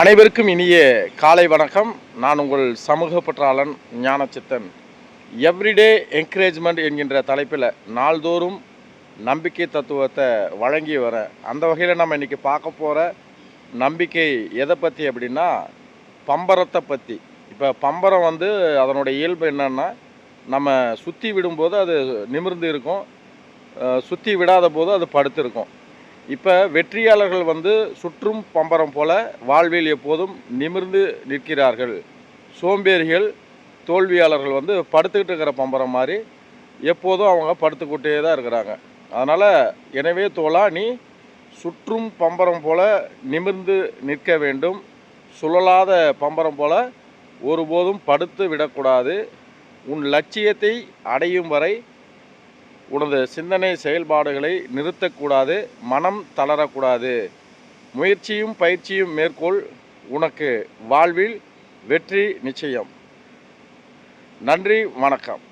அனைவருக்கும் இனிய காலை வணக்கம். நான் உங்கள் சமூக பற்றாளன் ஞானச்சித்தன். எவ்ரிடே என்கரேஜ்மெண்ட் என்கின்ற தலைப்பில் நாள்தோறும் நம்பிக்கை தத்துவத்தை வழங்கி வரேன் அந்த வகையில் நம்ம இன்றைக்கி பார்க்க போகிற நம்பிக்கை எதை பற்றி அப்படின்னா பம்பரத்தை பற்றி இப்போ பம்பரம் வந்து அதனுடைய இயல்பு என்னன்னா நம்ம சுற்றி விடும்போது அது நிமிர்ந்து இருக்கும். சுற்றி விடாத போது அது படுத்திருக்கும். இப்போ வெற்றியாளர்கள் வந்து சுற்றும் பம்பரம் போல வாழ்வில் எப்போதும் நிமிர்ந்து நிற்கிறார்கள். சோம்பேறிகள் தோல்வியாளர்கள் வந்து படுத்துக்கிட்டு இருக்கிற பம்பரம் மாதிரி எப்போதும் அவங்க படுத்துக்கிட்டே தான் இருக்கிறாங்க. அதனால் எனவே தோழா நீ சுற்றும் பம்பரம் போல நிமிர்ந்து நிற்க வேண்டும். சுழலாத பம்பரம் போல ஒருபோதும் படுத்து விடக்கூடாது. உன் லட்சியத்தை அடையும் வரை உனது சிந்தனை செயல்பாடுகளை நிறுத்தக்கூடாது மனம் தளரக்கூடாது. முயற்சியும் பயிற்சியும் மேற்கொள் உனக்கு வாழ்வில் வெற்றி நிச்சயம். நன்றி வணக்கம்.